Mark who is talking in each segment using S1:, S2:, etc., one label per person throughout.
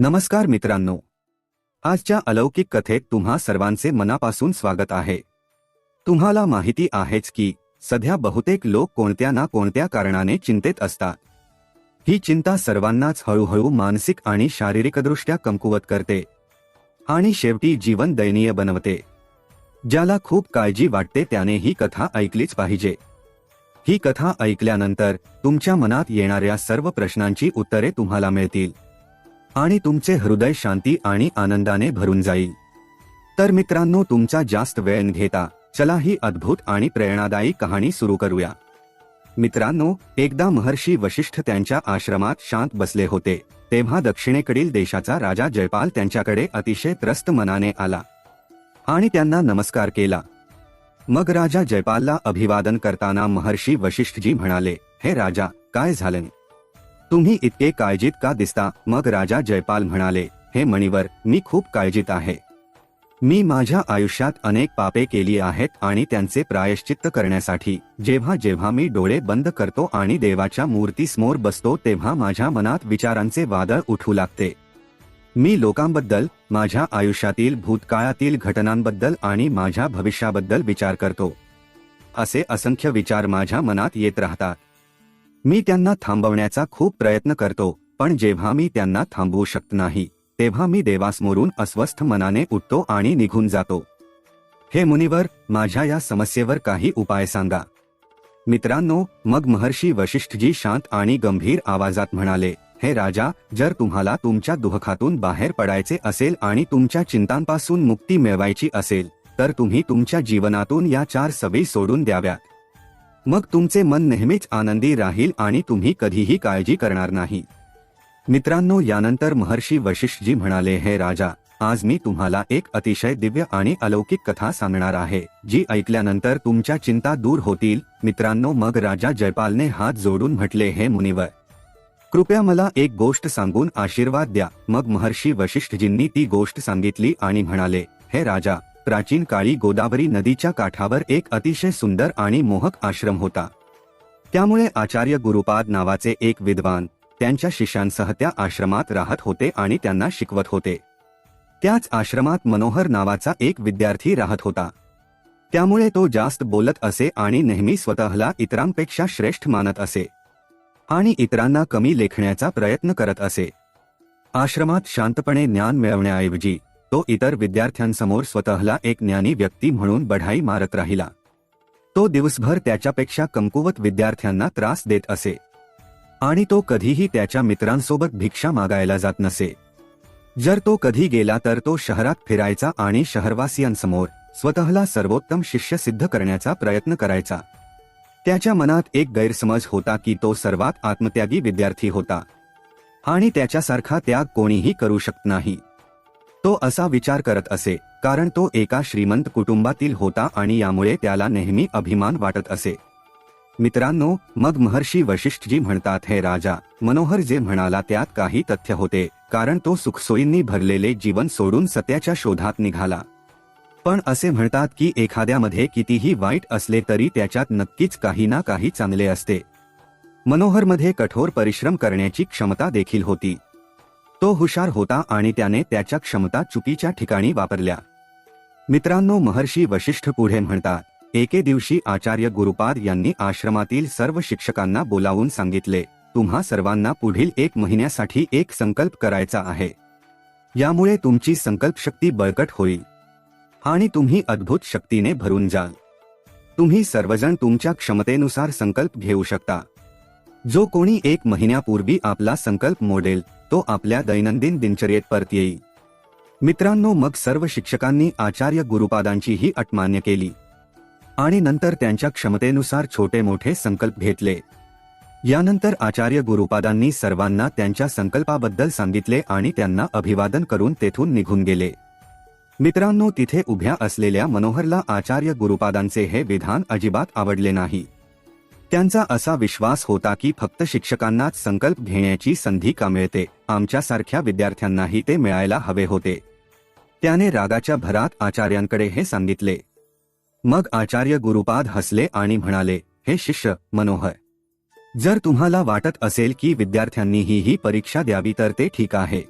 S1: नमस्कार मित्रांनो. आजच्या अलौकिक कथेत तुम्हा सर्वांचे मनापासून स्वागत आहे. तुम्हाला माहिती आहेच की सध्या बहुतेक लोक कोणत्या ना कोणत्या कारणाने चिंतेत असतात. ही चिंता सर्वांनाच हळूहळू मानसिक आणि शारीरिकदृष्ट्या कमकुवत करते. आणि शेवटी जीवन दयनीय बनवते. ज्याला खूप काळजी वाटते त्याने ही कथा ऐकलीच पाहिजे. ही कथा ऐकल्यानंतर तुमच्या मनात येणाऱ्या सर्व प्रश्नांची उत्तरे तुम्हाला मिळतील. आणि तुमचे हृदय शांती आणि आनंदाने भरून जाईल. तर मित्रांनो तुमचा जास्त वेळ न घेता चला ही अद्भुत आणि प्रेरणादायी कहाणी सुरू करूया. मित्रांनो एकदा महर्षी वशिष्ठ त्यांच्या आश्रमात शांत बसले होते तेव्हा दक्षिणेकडील देशाचा राजा जयपाल त्यांच्याकडे अतिशय त्रस्त मनाने आला आणि त्यांना नमस्कार केला. मग राजा जयपालला अभिवादन करताना महर्षी वशिष्ठजी म्हणाले हे राजा काय झालं? तुम्ही इतके काळजीत का दिसता? मग राजा जयपाल म्हणाले, हे मणिवर, मी खूप काळजीत आहे. मी माझ्या आयुष्यात अनेक पापे केली आहेत आणि त्यांचे प्रायश्चित्त करण्यासाठी, जेव्हा जेव्हा मी डोळे बंद करतो आणि देवाच्या मूर्तीसमोर बसतो, तेव्हा माझ्या मनात विचारांचे वादळ उठू लागते. मी लोकांबद्दल, माझ्या आयुष्यातील भूतकाळातील घटनांबद्दल आणि माझ्या भविष्याबद्दल विचार करतो. असे असंख्य विचार माझ्या मनात येत राहतात. मी त्यांना थांबवण्याचा खूप प्रयत्न करतो पण जेव्हा मी त्यांना थांबवू शकत नाही तेव्हा मी देवासमोरून अस्वस्थ मनाने उठतो आणि निघून जातो. हे मुनिवर माझ्या या समस्येवर काही उपाय सांगा. मित्रांनो मग महर्षी वशिष्ठजी शांत आणि गंभीर आवाजात म्हणाले हे राजा जर तुम्हाला तुमच्या दुःखातून बाहेर पडायचे असेल आणि तुमच्या चिंतांपासून मुक्ती मिळवायची असेल तर तुम्ही तुमच्या जीवनातून या चार सवयी सोडून द्याव्यात. मग तुमचे मन नेहमीच आनंदी राहील आणि तुम्ही कधीही काळजी करणार नाही. मित्रांनो यानंतर महर्षी वशिष्ठजी म्हणाले हे राजा आज मी तुम्हाला एक अतिशय दिव्य आणि अलौकिक कथा सांगणार आहे जी ऐकल्यानंतर तुमच्या चिंता दूर होतील. मित्रांनो मग राजा जयपालने हात जोडून म्हटले हे मुनिवर कृपया मला एक गोष्ट सांगून आशीर्वाद द्या. मग महर्षी वशिष्ठजींनी ती गोष्ट सांगितली आणि म्हणाले हे राजा प्राचीन काळी गोदावरी नदीच्या काठावर एक अतिशय सुंदर आणि मोहक आश्रम होता. त्यामुळे आचार्य गुरुपाद नावाचे एक विद्वान त्यांच्या शिष्यांसह त्या आश्रमात राहत होते आणि त्यांना शिकवत होते. त्याच आश्रमात मनोहर नावाचा एक विद्यार्थी राहत होता. त्यामुळे तो जास्त बोलत असे आणि नेहमी स्वतःला इतरांपेक्षा श्रेष्ठ मानत असे. आणि इतरांना कमी लेखण्याचा प्रयत्न करत असे. आश्रमात शांतपणे ज्ञान मिळवण्याऐवजी तो इतर विद्यार्थ्यांसमोर स्वतःला एक ज्ञानी व्यक्ती म्हणून बढाई मारत राहिला. तो दिवसभर त्याच्यापेक्षा कमकुवत विद्यार्थ्यांना त्रास देत असे. आणि तो कधीही त्याच्या मित्रांसोबत भिक्षा मागायला जात नसे. जर तो कधी गेला तर तो शहरात फिरायचा आणि शहरवासियांसमोर स्वतःला सर्वोत्तम शिष्य सिद्ध करण्याचा प्रयत्न करायचा. त्याच्या मनात एक गैरसमज होता की तो सर्वात आत्मत्यागी विद्यार्थी होता. आणि त्याच्यासारखा त्याग कोणीही करू शकत नाही. तो असा विचार करत असे कारण तो एका श्रीमंत कुटुंबातील होता आणि यामुळे त्याला नेहमी अभिमान वाटत असे. मित्रांनो मग महर्षी वशिष्ठजी म्हणतात हे राजा मनोहर जे म्हणाला त्यात काही तथ्य होते कारण तो सुखसोयींनी भरलेले जीवन सोडून सत्याच्या शोधात निघाला. पण असे म्हणतात की एखाद्यामध्ये कितीही वाईट असले तरी त्याच्यात नक्कीच काही ना काही चांगले असते. मनोहरमध्ये कठोर परिश्रम करण्याची क्षमता देखील होती. तो हुशार होता आणि त्याने त्याच्या क्षमता चुकीच्या ठिकाणी वापरल्या. मित्रांनो महर्षी वशिष्ठ पुढे म्हणतात एके दिवशी आचार्य गुरुपाद यांनी आश्रमातील सर्व शिक्षकांना बोलावून सांगितले तुम्हा सर्वांना पुढील एक महिन्यासाठी एक संकल्प करायचा आहे. यामुळे तुमची संकल्पशक्ती बळकट होईल. आणि तुम्ही अद्भुत शक्तीने भरून जाल. तुम्ही सर्वजण तुमच्या क्षमतेनुसार संकल्प घेऊ शकता. जो कोणी एक महिन्यापूर्वी आपला संकल्प मोडेल तो आपल्या दैनंदिन दिनचर्येत परत येईल मित्रांनो मग सर्व शिक्षकांनी आचार्य गुरुपादांची ही अट मान्य केली. आणि नंतर त्यांच्या क्षमतेनुसार छोटे मोठे संकल्प घेतले. यानंतर आचार्य गुरुपादांनी सर्वांना त्यांच्या संकल्पाबद्दल सांगितले आणि त्यांना अभिवादन करून तेथून निघून गेले. मित्रांनो तिथे उभ्या असलेल्या मनोहरला आचार्य गुरुपादांचे हे विधान अजिबात आवडले नाही. त्यांचा असा विश्वास होता की फक्त शिक्षकांनाच संकल्प घेण्याची संधी का मिळते? आमच्यासारख्या विद्यार्थ्यांनाही ते मिळायला हवे होते. त्याने रागाच्या भरात आचार्यांकडे हे सांगितले. मग आचार्य गुरुपाद हसले आणि म्हणाले हे शिष्य मनोहर! जर तुम्हाला वाटत असेल की विद्यार्थ्यांनीही ही परीक्षा द्यावी तर ते ठीक आहे.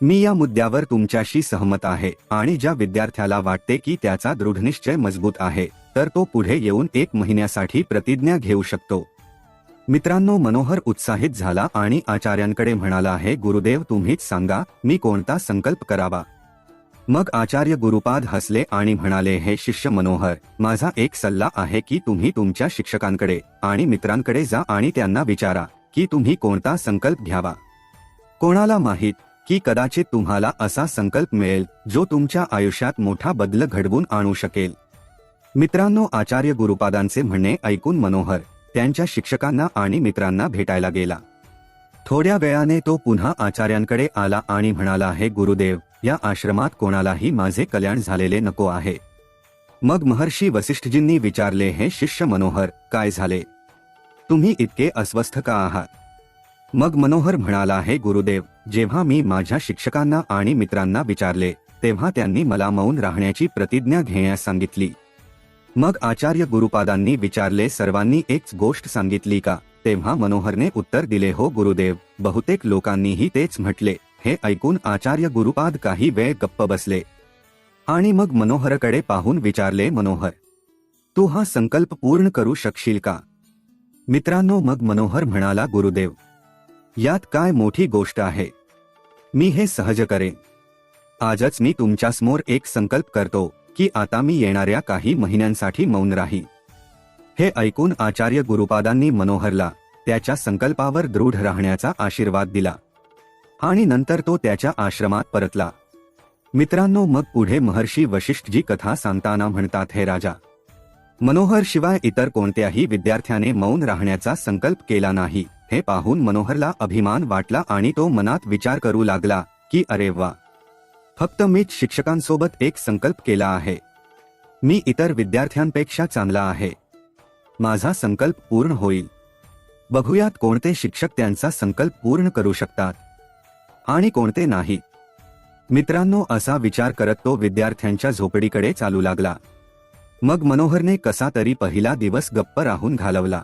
S1: मी या मुद्द्यावर तुमच्याशी सहमत आहे आणि ज्या विद्यार्थ्याला वाटते की त्याचा दृढनिश्चय मजबूत आहे तर तो पुढे येऊन एक महिन्यासाठी प्रतिज्ञा घेऊ शकतो. मित्रांनो मनोहर उत्साहित झाला आणि आचार्यांकडे म्हणाला आहे गुरुदेव तुम्हीच सांगा मी कोणता संकल्प करावा? मग आचार्य गुरुपाद हसले आणि म्हणाले हे शिष्य मनोहर माझा एक सल्ला आहे की तुम्ही तुमच्या शिक्षकांकडे आणि मित्रांकडे जा आणि त्यांना विचारा की तुम्ही कोणता संकल्प घ्यावा. कोणाला माहीत की कदाचित तुम्हाला असा संकल्प मिळेल जो तुमच्या आयुष्यात मोठा बदल घडवून आणू शकेल. मित्रांनो आचार्य गुरुपादांचे म्हणणे ऐकून मनोहर त्यांच्या शिक्षकांना आणि मित्रांना भेटायला गेला. थोड्या वेळाने तो पुन्हा आचार्यांकडे आला आणि म्हणाला हे गुरुदेव या आश्रमात कोणालाही माझे कल्याण झालेले नको आहे. मग महर्षी वसिष्ठजींनी विचारले हे शिष्य मनोहर काय झाले? तुम्ही इतके अस्वस्थ का आहात? मग मनोहर म्हणाला हे गुरुदेव जेव्हा मी माझ्या शिक्षकांना आणि मित्रांना विचारले तेव्हा त्यांनी मला मौन राहण्याची प्रतिज्ञा घेण्यास सांगितली. मग आचार्य गुरुपादांनी विचारले सर्वांनी एकच गोष्ट सांगितली का? तेव्हा मनोहरने उत्तर दिले हो गुरुदेव बहुतेक लोकांनीही तेच म्हटले. हे ऐकून आचार्य गुरुपाद काही वेळ गप्प बसले. आणि मग मनोहरकडे पाहून विचारले मनोहर तू हा संकल्प पूर्ण करू शकशील का? मित्रांनो मग मनोहर म्हणाला गुरुदेव यात काय मोठी गोष्ट आहे. मी हे सहज करेन. आजच मी तुमच्यासमोर एक संकल्प करतो. की आता मी येणाऱ्या काही महिन्यांसाठी मौन राही. हे ऐकून आचार्य गुरुपादांनी मनोहरला त्याच्या संकल्पावर दृढ राहण्याचा आशीर्वाद दिला. आणि नंतर तो त्याच्या आश्रमात परतला. मित्रांनो मग पुढे महर्षी वशिष्ठजी कथा सांगताना म्हणतात हे राजा मनोहर शिवाय इतर कोणत्याही विद्यार्थ्याने मौन राहण्याचा संकल्प केला नाही. हे पाहून मनोहरला अभिमान वाटला आणि तो मनात विचार करू लागला की अरे वा फक्त मीच शिक्षकांसोबत एक संकल्प केला आहे. मी इतर विद्यार्थ्यांपेक्षा चांगला आहे. माझा संकल्प पूर्ण होईल. बघूयात कोणते शिक्षक त्यांचा संकल्प पूर्ण करू शकतात. आणि कोणते नाही. मित्रांनो असा विचार करत तो विद्यार्थ्यांच्या झोपडीकडे चालू लागला. मग मनोहरने कसा तरी पहिला दिवस गप्प राहून घालवला.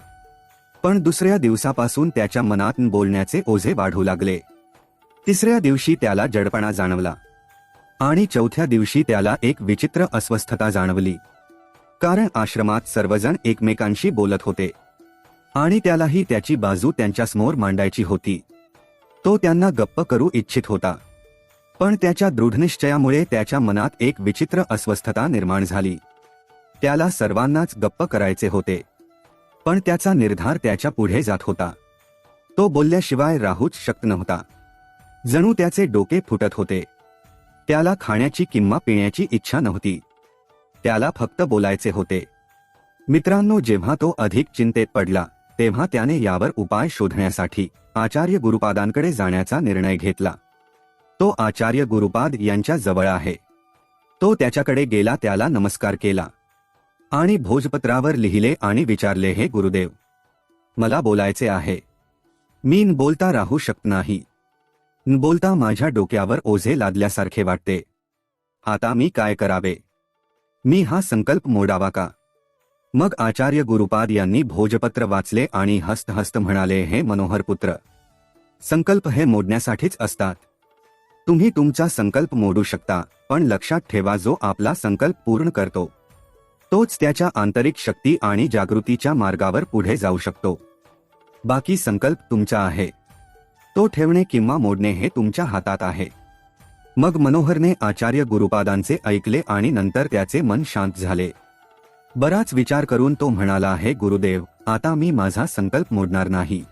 S1: पण दुसऱ्या दिवसापासून त्याच्या मनात बोलण्याचे ओझे वाढू लागले. तिसऱ्या दिवशी त्याला जडपणा जाणवला. आणि चौथ्या दिवशी त्याला एक विचित्र अस्वस्थता जाणवली. कारण आश्रमात सर्वजण एकमेकांशी बोलत होते. आणि त्यालाही त्याची बाजू त्यांच्यासमोर मांडायची होती. तो त्यांना गप्प करू इच्छित होता. पण त्याच्या दृढनिश्चयामुळे त्याच्या मनात एक विचित्र अस्वस्थता निर्माण झाली. त्याला सर्वांनाच गप्प करायचे होते. पण त्याचा निर्धार त्याच्या पुढे जात होता. तो बोलल्याशिवाय राहूच शक्त नव्हता. जणू त्याचे डोके फुटत होते. त्याला खाण्याची किंवा पिण्याची इच्छा नव्हती. त्याला फक्त बोलायचे होते. मित्रांनो जेव्हा तो अधिक चिंतेत पडला तेव्हा त्याने यावर उपाय शोधण्यासाठी आचार्य गुरुपादांकडे जाण्याचा निर्णय घेतला. तो आचार्य गुरुपाद यांच्या जवळ आहे. तो त्याच्याकडे गेला त्याला नमस्कार केला. आणि भोजपत्रावर लिहिले आणि विचारले हे गुरुदेव मला बोलायचे आहे. मी बोलता राहू शकत नाही. न बोलता माझ्या डोक्यावर ओझे लादल्यासारखे वाटते. आता मी काय करावे? मी हा संकल्प मोडावा का? मग आचार्य गुरुपाद यांनी भोजपत्र वाचले आणि हस्त हस्त म्हणाले हे मनोहर पुत्र संकल्प हे मोडण्यासाठीच असतात. तुम्ही तुमचा संकल्प मोडू शकता पण लक्षात ठेवा जो आपला संकल्प पूर्ण करतो. तोच त्याच्या आंतरिक शक्ती आणि जागृतीच्या मार्गावर पुढे जाऊ शकतो. बाकी संकल्प तुमचा आहे. तो ठेवणे किंवा मोडणे हे तुमच्या हातात आहे. मग मनोहरने आचार्य गुरुपादांचे ऐकले आणि नंतर त्याचे मन शांत झाले. बराच विचार करून तो म्हणाला आहे गुरुदेव आता मी माझा संकल्प मोडणार नाही.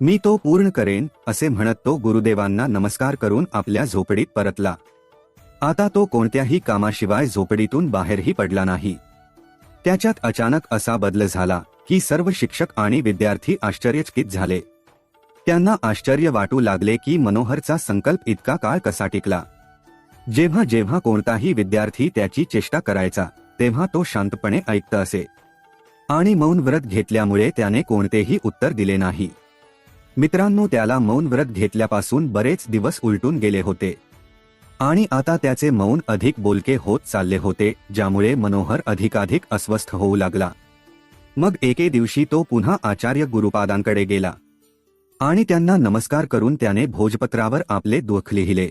S1: मी तो पूर्ण करेन असे म्हणत तो गुरुदेवांना नमस्कार करून आपल्या झोपडीत परतला. आता तो कोणत्याही कामाशिवाय झोपडीतून बाहेरही पडला नाही. त्याच्यात अचानक असा बदल झाला की सर्व शिक्षक आणि विद्यार्थी आश्चर्यचकित झाले. त्यांना आश्चर्य वाटू लागले की मनोहरचा संकल्प इतका काळ कसा टिकला. जेव्हा जेव्हा कोणताही विद्यार्थी त्याची चेष्टा करायचा तेव्हा तो शांतपणे ऐकत असे. आणि मौन व्रत घेतल्यामुळे त्याने कोणतेही उत्तर दिले नाही. मित्रांनो त्याला मौन व्रत घेतल्यापासून बरेच दिवस उलटून गेले होते. आणि आता त्याचे मौन अधिक बोलके होत चालले होते ज्यामुळे मनोहर अधिकाधिक अस्वस्थ होऊ लागला. मग एके दिवशी तो पुन्हा आचार्य गुरुपादांकडे गेला. आणि त्यांना नमस्कार करून त्याने भोजपत्रावर आपले दुःख लिहिले.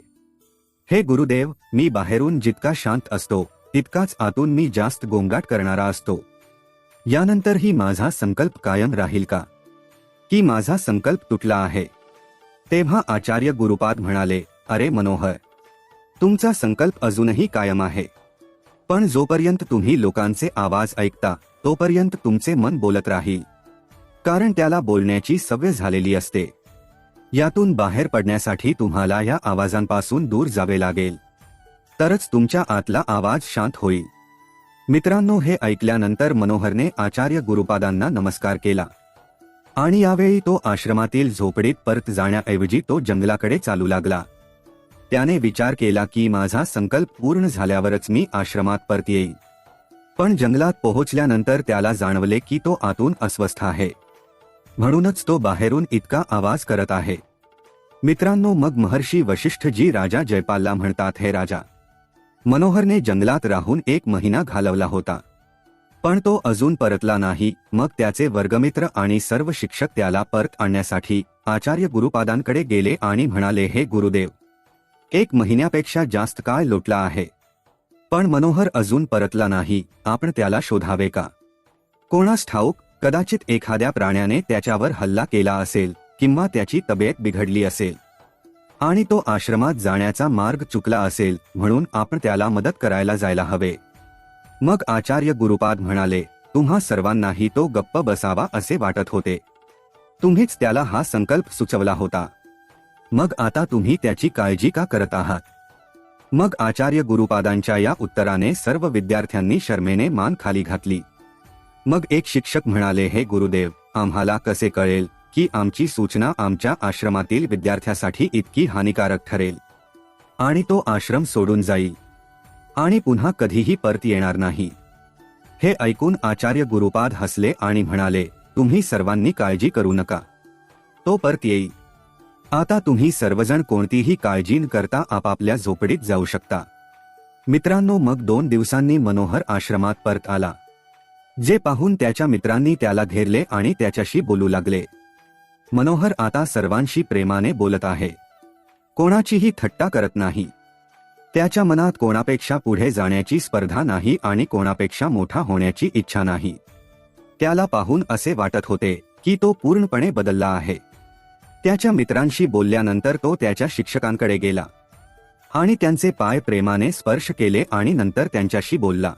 S1: हे गुरुदेव मी बाहेरून जितका शांत असतो तितकाच आतून मी जास्त गोंगाट करणारा असतो. यानंतरही माझा संकल्प कायम राहील का? की माझा संकल्प तुटला आहे. तेव्हा आचार्य गुरुपाद म्हणाले अरे मनोहर तुमचा संकल्प अजूनही कायम आहे. पण जोपर्यंत तुम्ही लोकांचे आवाज ऐकता तोपर्यंत तुमचे मन बोलत राहील. कारण त्याला बोलण्याची सवय झालेली असते. यातून बाहेर पडण्यासाठी तुम्हाला या आवाजांपासून दूर जावे लागेल. तरच तुमच्या आतला आवाज शांत होईल. मित्रांनो हे ऐकल्यानंतर मनोहरने आचार्य गुरुपादांना नमस्कार केला. आणि यावेळी तो आश्रमातील झोपडीत परत जाण्याऐवजी तो जंगलाकडे चालू लागला. त्याने विचार केला की माझा संकल्प पूर्ण झाल्यावरच मी आश्रमात परत येईल पण जंगलात पोहोचल्यानंतर त्याला जाणवले की तो आतून अस्वस्थ आहे. म्हणूनच तो बाहेरून इतका आवाज करत आहे. मित्रांनो मग महर्षी वशिष्ठजी राजा जयपालला म्हणतात हे राजा मनोहरने जंगलात राहून एक महिना घालवला होता. पण तो अजून परतला नाही. मग त्याचे वर्गमित्र आणि सर्व शिक्षक त्याला परत आणण्यासाठी आचार्य गुरुपादांकडे गेले आणि म्हणाले हे गुरुदेव एक महिन्यापेक्षा जास्त काळ लोटला आहे. पण मनोहर अजून परतला नाही. आपण त्याला शोधावे का? कोणास ठाऊक कदाचित एखाद्या प्राण्याने त्याच्यावर हल्ला केला असेल किंवा त्याची तब्येत बिघडली असेल. आणि तो आश्रमात जाण्याचा मार्ग चुकला असेल म्हणून आपण त्याला मदत करायला जायला हवे. मग आचार्य गुरुपाद म्हणाले तुम्हा सर्वांनाही तो गप्प बसावा असे वाटत होते. तुम्हीच त्याला हा संकल्प सुचवला होता. मग आता तुम्ही त्याची काळजी का करत आहात? मग आचार्य गुरुपादांच्या या उत्तराने सर्व विद्यार्थ्यांनी शर्मेने मान खाली घातली. मग एक शिक्षक म्हणाले हे गुरुदेव आम्हाला कसे कळेल की आमची सूचना आमच्या आश्रमातील विद्यार्थ्यासाठी इतकी हानिकारक ठरेल? आणि तो आश्रम सोडून जाईल. आणि पुन्हा कधीही परत येणार नाही. हे ऐकून आचार्य गुरुपाद हसले आणि म्हणाले तुम्ही सर्वांनी काळजी करू नका. तो परत येईल. आता तुम्ही सर्वजण कोणतीही काळजी न करता आपापल्या झोपडीत जाऊ शकता. मित्रांनो मग दोन दिवसांनी मनोहर आश्रमात परत आला. जे पाहून त्याच्या मित्रांनी त्याला घेरले आणि त्याच्याशी बोलू लागले. मनोहर आता सर्वांशी प्रेमाने बोलत आहे. कोणाचीही थट्टा करत नाही. त्याच्या मनात कोणापेक्षा पुढे जाण्याची स्पर्धा नाही आणि कोणापेक्षा मोठा होण्याची इच्छा नाही. त्याला पाहून असे वाटत होते की तो पूर्णपणे बदलला आहे. त्याच्या मित्रांशी बोलल्यानंतर तो त्याच्या शिक्षकांकडे गेला. आणि त्यांचे पाय प्रेमाने स्पर्श केले आणि नंतर त्यांच्याशी बोलला.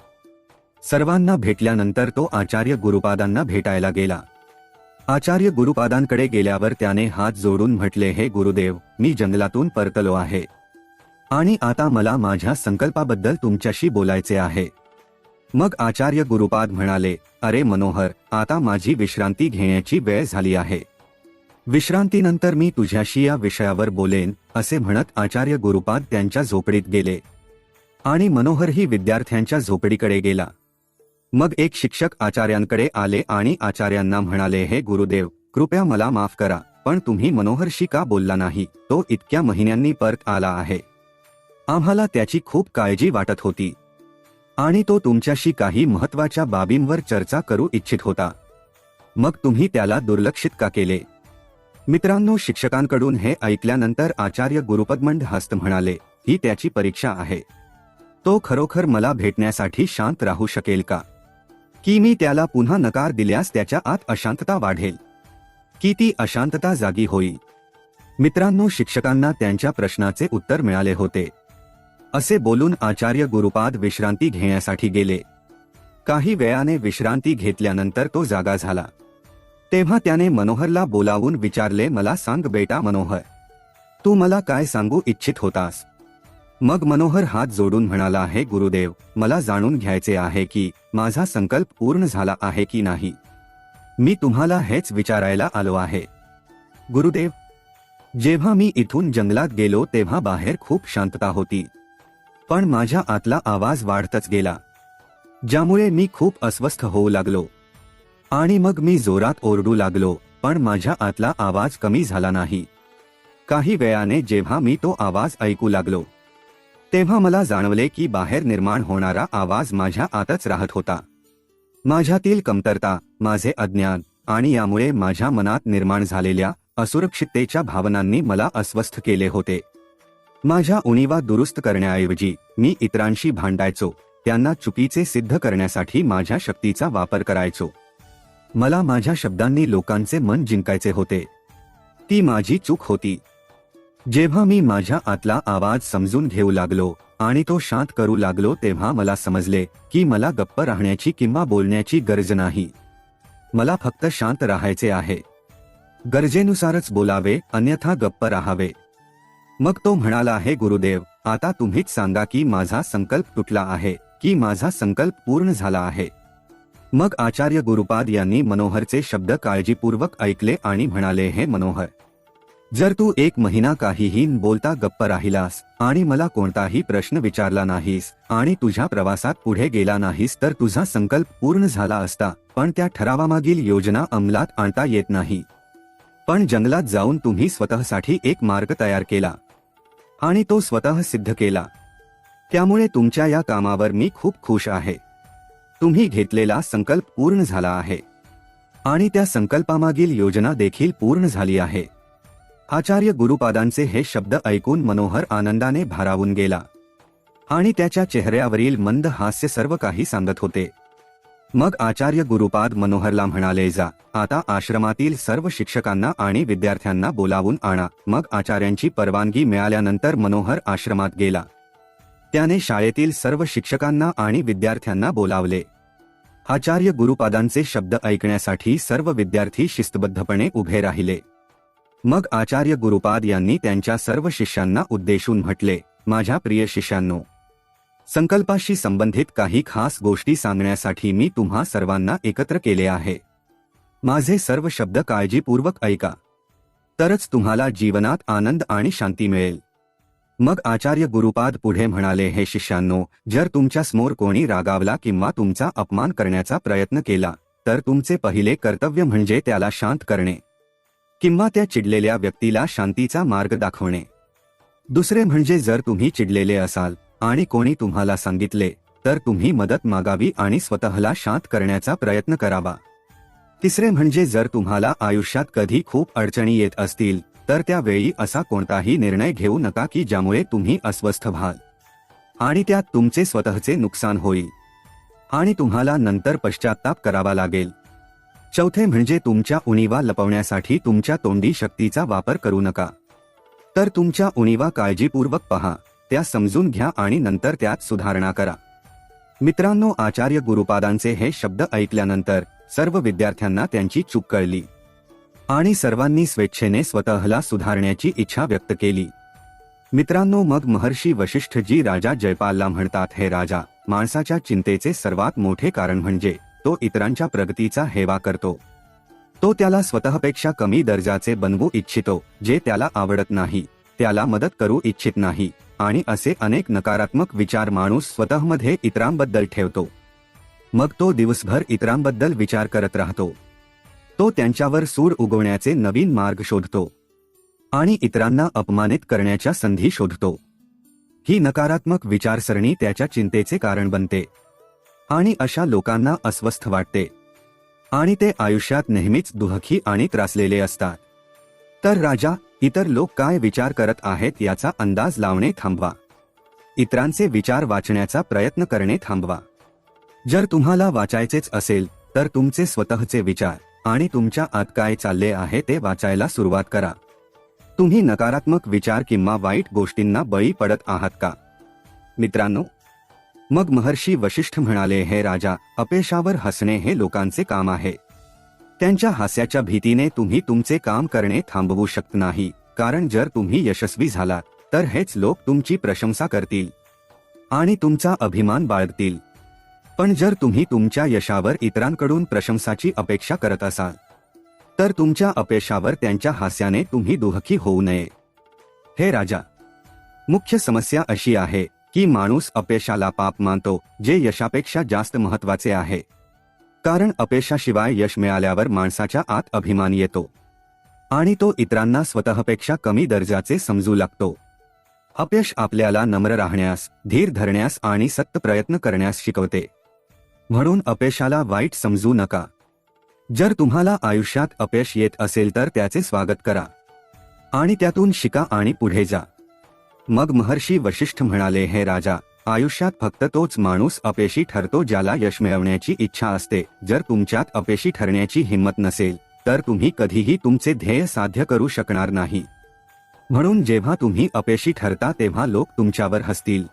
S1: सर्वांना भेटल्यानंतर तो आचार्य गुरुपादांना भेटायला गेला. आचार्य गुरुपादांकडे गेल्यावर त्याने हात जोडून म्हटले हे गुरुदेव मी जंगलातून परतलो आहे. आणि आता मला माझ्या संकल्पाबद्दल तुमच्याशी बोलायचे आहे. मग आचार्य गुरुपाद म्हणाले अरे मनोहर आता माझी विश्रांती घेण्याची वेळ झाली आहे. विश्रांतीनंतर मी तुझ्याशी या विषयावर बोलेन असे म्हणत आचार्य गुरुपाद त्यांच्या झोपडीत गेले. आणि मनोहरही विद्यार्थ्यांच्या झोपडीकडे गेला. मग एक शिक्षक आचार्यांकडे आले आणि आचार्यांना म्हणाले हे गुरुदेव कृपया मला माफ करा पण तुम्ही मनोहरशी का बोलला नाही? तो इतक्या महिन्यांनी परत आला आहे. आम्हाला त्याची खूप काळजी वाटत होती. आणि तो तुमच्याशी काही महत्त्वाच्या बाबींवर चर्चा करू इच्छित होता. मग तुम्ही त्याला दुर्लक्षित का केले? मित्रांनो शिक्षकांकडून हे ऐकल्यानंतर आचार्य गुरुपदमंड हस्त म्हणाले ही त्याची परीक्षा आहे. तो खरोखर मला भेटण्यासाठी शांत राहू शकेल का? की मी त्याला पुन्हा नकार दिल्यास त्याच्या आत अशांतता वाढेल. की ती अशांतता जागी होईल. मित्रांनो शिक्षकांना त्यांच्या प्रश्नाचे उत्तर मिळाले होते. असे बोलून आचार्य गुरुपाद विश्रांती घेण्यासाठी गेले. काही वेळाने विश्रांती घेतल्यानंतर तो जागा झाला. तेव्हा त्याने मनोहरला बोलावून विचारले मला सांग बेटा मनोहर तू मला काय सांगू इच्छित होतास? मग मनोहर हात जोडून म्हणाला हे गुरुदेव मला जाणून घ्यायचे आहे की माझा संकल्प पूर्ण झाला आहे की नाही. मी तुम्हाला हेच विचारायला आलो आहे. गुरुदेव जेव्हा मी इथून जंगलात गेलो तेव्हा बाहेर खूप शांतता होती. पण माझ्या आतला आवाज वाढतच गेला. ज्यामुळे मी खूप अस्वस्थ होऊ लागलो. आणि मग मी जोरात ओरडू लागलो पण माझ्या आतला आवाज कमी झाला नाही. काही वेळाने जेव्हा मी तो आवाज ऐकू लागलो तेव्हा मला जाणवले की बाहेर निर्माण होणारा आवाज माझ्या आतच राहत होता. माझ्यातील कमतरता माझे अज्ञान आणि यामुळे माझ्या मनात निर्माण झालेल्या असुरक्षिततेच्या भावनांनी मला अस्वस्थ केले होते. माझ्या उणीवा दुरुस्त करण्याऐवजी मी इतरांशी भांडायचो त्यांना चुकीचे सिद्ध करण्यासाठी माझ्या शक्तीचा वापर करायचो. मला माझ्या शब्दांनी लोकांचे मन जिंकायचे होते. ती माझी चूक होती. जेव्हा मी माझ्या आतला आवाज समजून घेऊ लागलो आणि तो शांत करू लागलो तेव्हा मला समजले की मला गप्प राहण्याची किंवा बोलण्याची गरज नाही. मला फक्त शांत राहायचे आहे. गरजेनुसारच बोलावे अन्यथा गप्प राहावे. मग तो म्हणाला आहे गुरुदेव आता तुम्हीच सांगा की माझा संकल्प तुटला आहे की माझा संकल्प पूर्ण झाला आहे. मग आचार्य गुरुपाद यांनी मनोहरचे शब्द काळजीपूर्वक ऐकले आणि म्हणाले हे मनोहर जर तू एक महिना काहीही बोलता गप्प राहिलास आणि मला कोणताही प्रश्न विचारला नाहीस आणि तुझ्या प्रवासात पुढे गेला नाहीस तर तुझा संकल्प पूर्ण झाला असता पण त्या ठरावामागील योजना अंमलात आणता येत नाही. पण जंगलात जाऊन तुम्ही स्वतःसाठी एक मार्ग तयार केला. आणि तो स्वतः सिद्ध केला. त्यामुळे तुमच्या या कामावर मी खूप खुश आहे. तुम्ही घेतलेला संकल्प पूर्ण झाला आहे. आणि त्या संकल्पामागील योजना देखील पूर्ण झाली आहे. आचार्य गुरुपादांचे हे शब्द ऐकून मनोहर आनंदाने भारावून गेला. आणि त्याच्या चेहऱ्यावरील मंद हास्य सर्व काही सांगत होते. मग आचार्य गुरुपाद मनोहरला म्हणाले जा आता आश्रमातील सर्व शिक्षकांना आणि विद्यार्थ्यांना बोलावून आणा. मग आचार्यांची परवानगी मिळाल्यानंतर मनोहर आश्रमात गेला. त्याने शाळेतील सर्व शिक्षकांना आणि विद्यार्थ्यांना बोलावले. आचार्य गुरुपादांचे शब्द ऐकण्यासाठी सर्व विद्यार्थी शिस्तबद्धपणे उभे राहिले. मग आचार्य गुरुपाद यांनी त्यांच्या सर्व शिष्यांना उद्देशून म्हटले माझ्या प्रिय शिष्यांनो संकल्पाशी संबंधित काही खास गोष्टी सांगण्यासाठी मी तुम्हा सर्वांना एकत्र केले आहे. माझे सर्व शब्द काळजीपूर्वक ऐका. तरच तुम्हाला जीवनात आनंद आणि शांती मिळेल. मग आचार्य गुरुपाद पुढे म्हणाले हे शिष्यांनो जर तुमच्यासमोर कोणी रागावला किंवा तुमचा अपमान करण्याचा प्रयत्न केला तर तुमचे पहिले कर्तव्य म्हणजे त्याला शांत करणे. किंवा त्या चिडलेल्या व्यक्तीला शांतीचा मार्ग दाखवणे. दुसरे म्हणजे जर तुम्ही चिडलेले असाल आणि कोणी तुम्हाला सांगितले तर तुम्ही मदत मागावी आणि स्वतःला शांत करण्याचा प्रयत्न करावा. तिसरे म्हणजे जर तुम्हाला आयुष्यात कधी खूप अडचणी येत असतील तर त्यावेळी असा कोणताही निर्णय घेऊ नका की ज्यामुळे तुम्ही अस्वस्थ व्हाल. आणि त्यात तुमचे स्वतःचे नुकसान होईल. आणि तुम्हाला नंतर पश्चाताप करावा लागेल. चौथे म्हणजे तुमच्या उणीवा लपवण्यासाठी तुमच्या तोंडी शक्तीचा वापर करू नका. तर तुमच्या उणीवा काळजीपूर्वक पहा त्या समजून घ्या आणि नंतर त्यात सुधारणा करा. मित्रांनो आचार्य गुरुपादांचे हे शब्द ऐकल्यानंतर सर्व विद्यार्थ्यांना त्यांची चूक कळली. आणि सर्वांनी स्वेच्छेने स्वतःला सुधारण्याची इच्छा व्यक्त केली. मित्रांनो मग महर्षी वशिष्ठजी राजा जयपालला म्हणतात हे राजा माणसाच्या चिंतेचे सर्वात मोठे कारण म्हणजे तो इतरांच्या प्रगतीचा हेवा करतो. तो त्याला स्वतःपेक्षा कमी दर्जाचे बनवू इच्छितो जे त्याला आवडत नाही. त्याला मदत करू इच्छित नाही आणि असे अनेक नकारात्मक विचार माणूस स्वतःमध्ये इतरांबद्दल ठेवतो. मग तो दिवसभर इतरांबद्दल विचार करत राहतो. तो त्यांच्यावर सूर उगवण्याचे नवीन मार्ग शोधतो. आणि इतरांना अपमानित करण्याच्या संधी शोधतो. ही नकारात्मक विचारसरणी त्याच्या चिंतेचे कारण बनते. आणि अशा लोकांना अस्वस्थ वाटते. आणि ते आयुष्यात नेहमीच दुहखी आणि त्रासलेले असतात. तर राजा इतर लोक काय विचार करत आहेत याचा अंदाज लावणे थांबवा. इतरांचे विचार वाचण्याचा प्रयत्न करणे थांबवा. जर तुम्हाला वाचायचेच असेल तर तुमचे स्वतःचे विचार आणि तुमच्या आत काय चालले आहे ते वाचायला सुरुवात करा. तुम्ही नकारात्मक विचार किंवा वाईट गोष्टींना बळी पडत आहात का? मित्रांनो मग महर्षी वशिष्ठ म्हणाले हे राजा अपयशावर हसणे हे लोकांचे काम आहे. त्यांच्या हास्याच्या भीतीने तुम्ही तुमचे काम करणे थांबवू शकत नाही. कारण जर तुम्ही यशस्वी झालात तर हेच लोक तुमची प्रशंसा करतील आणि तुमचा अभिमान बाळगतील. पण जर तुम्ही तुमच्या यशावर इतरांकडून प्रशंसाची अपेक्षा करत असाल तर तुमच्या अपयशावर त्यांच्या हास्याने तुम्ही दुहखी होऊ नये. हे राजा मुख्य समस्या अशी आहे की माणूस अपयशाला पाप मानतो जे यशापेक्षा जास्त महत्त्वाचे आहे. कारण अपयशाशिवाय यश मिळाल्यावर माणसाच्या आत अभिमान येतो. आणि तो इतरांना स्वतःपेक्षा कमी दर्जाचे समजू लागतो. अपयश आपल्याला नम्र राहण्यास धीर धरण्यास आणि सत्त प्रयत्न करण्यास शिकवते. म्हणून अपयशाला वाईट समजू नका. जर तुम्हाला आयुष्यात अपयश येत असेल तर त्याचे स्वागत करा. आणि त्यातून शिका आणि पुढे जा. मग महर्षी वशिष्ठ म्हणाले हे राजा आयुष्यात फक्त तोच माणूस अपयशी ठरतो ज्याला यश मिळवण्याची इच्छा असते. जर तुमच्यात अपयशी ठरण्याची हिंमत नसेल तर तुम्ही कधीही तुमचे ध्येय साध्य करू शकणार नाही. म्हणून जेव्हा तुम्ही अपयशी ठरता तेव्हा लोक तुमच्यावर हसतील.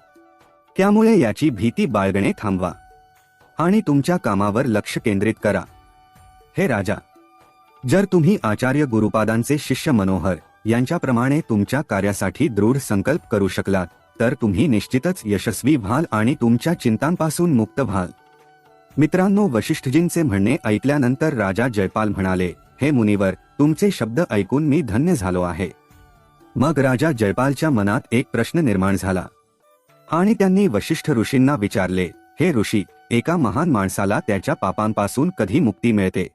S1: त्यामुळे याची भीती बाळगणे थांबवा. आणि तुमच्या कामावर लक्ष केंद्रित करा. हे राजा जर तुम्ही आचार्य गुरुपादांचे शिष्य मनोहर यांच्याप्रमाणे तुमच्या कार्यासाठी दृढ संकल्प करू शकलात तर तुम्ही निश्चितच यशस्वी व्हाल आणि तुमच्या चिंतांपासून मुक्त व्हाल. मित्रांनो वशिष्ठजींचे म्हणणे ऐकल्यानंतर राजा जयपाल म्हणाले हे मुनिवर तुमचे शब्द ऐकून मी धन्य झालो आहे. मग राजा जयपालच्या मनात एक प्रश्न निर्माण झाला. आणि त्यांनी वशिष्ठ ऋषींना विचारले हे ऋषी एका महान माणसाला त्याच्या पापांपासून कधी मुक्ती मिळते?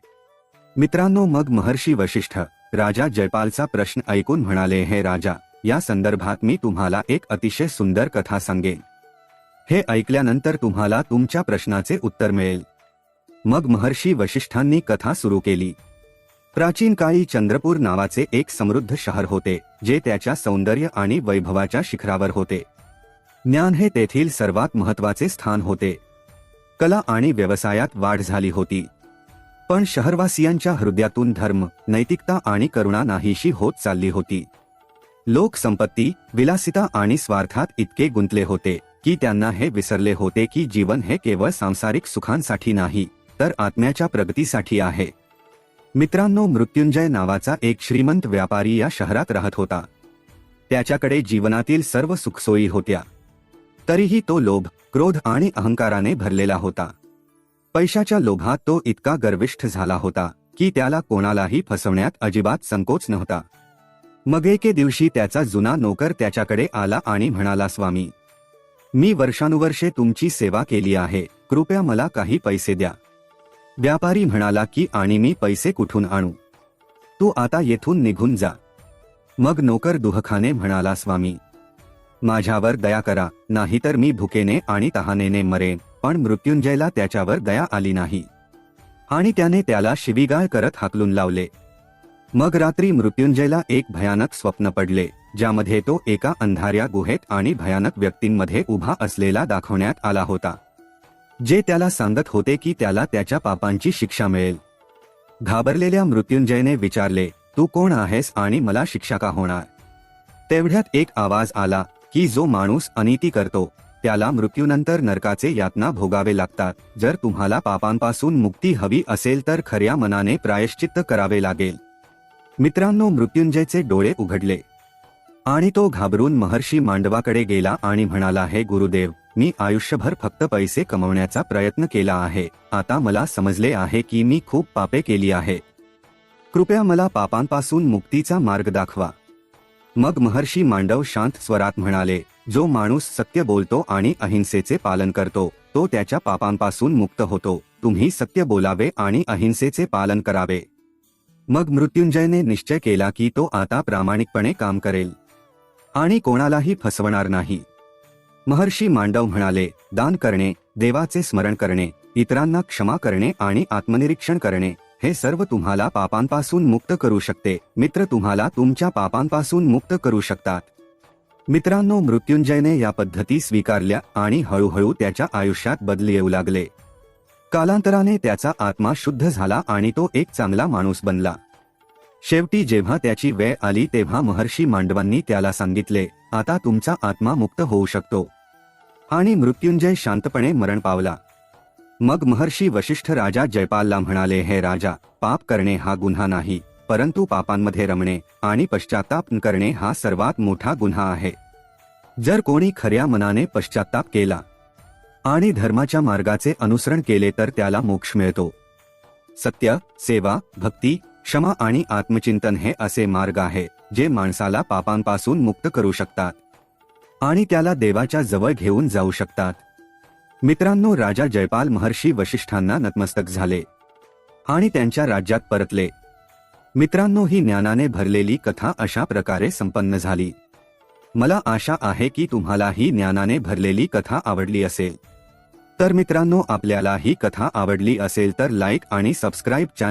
S1: मित्रांनो मग महर्षी वशिष्ठ राजा जयपालचा प्रश्न ऐकून म्हणाले हे राजा या संदर्भात मी तुम्हाला एक अतिशय सुंदर कथा सांगेन. हे ऐकल्यानंतर तुम्हाला तुमच्या प्रश्नाचे उत्तर मिळेल. मग महर्षी वशिष्ठांनी कथा सुरू केली. प्राचीन काळी चंद्रपूर नावाचे एक समृद्ध शहर होते जे त्याच्या सौंदर्य आणि वैभवाच्या शिखरावर होते. ज्ञान हे तेथील सर्वात महत्त्वाचे स्थान होते. कला आणि व्यवसायात वाढ झाली होती. पण शहरवासियांच्या हृदयातून धर्म नैतिकता आणि करुणा नाहीशी होत चालली होती. लोक संपत्ती विलासिता आणि स्वार्थात इतके गुंतले होते की त्यांना हे विसरले होते की जीवन हे केवळ सांसारिक सुखांसाठी नाही तर आत्म्याच्या प्रगतीसाठी आहे. मित्रांनो मृत्युंजय नावाचा एक श्रीमंत व्यापारी या शहरात राहत होता. त्याच्याकडे जीवनातील सर्व सुखसोयी होत्या. तरीही तो लोभ क्रोध आणि अहंकाराने भरलेला होता. पैशाच्या लोभात तो इतका गर्विष्ठ झाला होता की त्याला कोणालाही फसवण्यात अजिबात संकोच नव्हता. मग एके दिवशी त्याचा जुना नोकर त्याच्याकडे आला आणि म्हणाला स्वामी मी वर्षानुवर्षे तुमची सेवा केली आहे कृपया मला काही पैसे द्या. व्यापारी म्हणाला की आणि मी पैसे कुठून आणू? तू आता येथून निघून जा. मग नोकर दुहखाने म्हणाला स्वामी माझ्यावर दया करा नाहीतर मी भुकेने आणि तहानेने मरेन. पण मृत्युंजयला त्याच्यावर दया आली नाही. आणि त्याने त्याला शिवीगाळ करत हाकलून लावले. मग रात्री मृत्युंजयला एक भयानक स्वप्न पडले ज्यामध्ये तो एका अंधाऱ्या गुहेत आणि भयानक व्यक्तींमध्ये उभा असलेला दाखवण्यात आला होता. जे त्याला सांगत होते की त्याला त्याच्या पापांची शिक्षा मिळेल. घाबरलेल्या मृत्युंजयने विचारले तू कोण आहेस आणि मला शिक्षा का होणार? तेवढ्यात एक आवाज आला की जो माणूस अनिती करतो त्याला मृत्यूनंतर नरकाचे यातना भोगावे लागतात. जर तुम्हाला पापांपासून मुक्ती हवी असेल तर खऱ्या मनाने प्रायश्चित्त करावे लागेल. मित्रांनो मृत्युंजयचे डोळे उघडले. आणि तो घाबरून महर्षी मांडवाकडे गेला आणि म्हणाला हे गुरुदेव मी आयुष्यभर फक्त पैसे कमवण्याचा प्रयत्न केला आहे. आता मला समजले आहे की मी खूप पापे केली आहे. कृपया मला पापांपासून मुक्तीचा मार्ग दाखवा. मग महर्षी मांडव शांत स्वरात म्हणाले जो माणूस सत्य बोलतो आणि अहिंसेचे पालन करतो तो त्याच्या पापांपासून मुक्त होतो. तुम्ही सत्य बोलावे आणि अहिंसेचे पालन करावे. मग मृत्युंजयने निश्चय केला की तो आता प्रामाणिकपणे काम करेल. आणि कोणालाही फसवणार नाही. महर्षी मांडव म्हणाले दान करणे देवाचे स्मरण करणे इतरांना क्षमा करणे आणि आत्मनिरीक्षण करणे हे सर्व तुम्हाला पापांपासून मुक्त करू शकते. मित्र तुम्हाला तुमच्या पापांपासून मुक्त करू शकतात. मित्रांनो मृत्युंजयने या पद्धती स्वीकारल्या आणि हळूहळू त्याच्या आयुष्यात बदल येऊ लागले. कालांतराने त्याचा आत्मा शुद्ध झाला आणि तो एक चांगला माणूस बनला. शेवटी जेव्हा त्याची वेळ आली तेव्हा महर्षी मांडवांनी त्याला सांगितले आता तुमचा आत्मा मुक्त होऊ शकतो. आणि मृत्युंजय शांतपणे मरण पावला. मग महर्षी वशिष्ठ राजा जयपालला म्हणाले हे राजा पाप करणे हा गुन्हा नाही. परंतु पापांमध्ये रमणे आणि पश्चाताप करणे हा सर्वात मोठा गुन्हा आहे. जर कोणी खऱ्या मनाने पश्चाताप केला आणि धर्माच्या मार्गाचे अनुसरण केले तर त्याला मोक्ष मिळतो. सत्य सेवा भक्ती क्षमा आणि आत्मचिंतन हे असे मार्ग आहे जे माणसाला पापांपासून मुक्त करू शकतात आणि त्याला देवाच्या जवळ घेऊन जाऊ शकतात. मित्रांनो राजा जयपाल महर्षी वशिष्ठांना नतमस्तक झाले आणि त्यांच्या राज्यात परतले. मित्रांनो ही ज्ञानाने भरलेली कथा अशा प्रकारे संपन्न झाली. मला आशा आहे की तुम्हाला ही ज्ञानाने भरलेली कथा आवडली असेल. तर मित्रांनो आपल्याला ही कथा आवडली असेल तर लाईक आणि सबस्क्राईब चॅनल